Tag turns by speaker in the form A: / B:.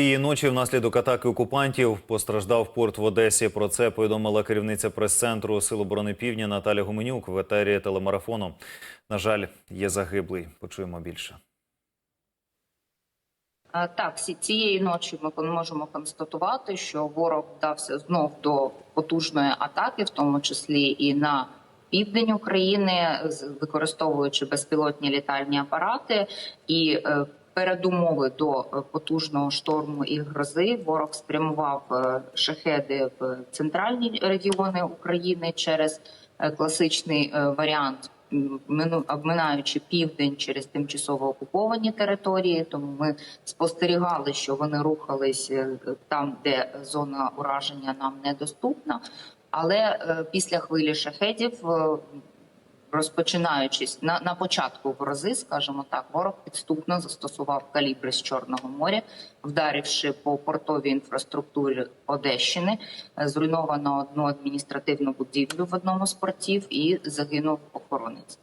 A: Цієї ночі внаслідок атаки окупантів постраждав порт в Одесі. Про це повідомила керівниця прес-центру Сил оборони Півдня Наталя Гуменюк в етері телемарафону. На жаль, є загиблий. Почуємо більше.
B: Так, цієї ночі ми можемо констатувати, що ворог вдався знов до потужної атаки, в тому числі і на південь України, використовуючи безпілотні літальні апарати. І е, передумови до е, потужного шторму і грози ворог спрямував е, шахеди в центральні регіони України через е, класичний варіант обминаючи південь через тимчасово окуповані території. Тому ми спостерігали, що вони рухались там, де зона ураження нам недоступна. Але після хвилі шахедів, розпочинаючись на, на початку грози, скажімо так, ворог підступно застосував калібри з Чорного моря, вдаривши по портовій інфраструктурі Одещини, Е, зруйновано одну адміністративну будівлю в одному з портів і загинув охоронець.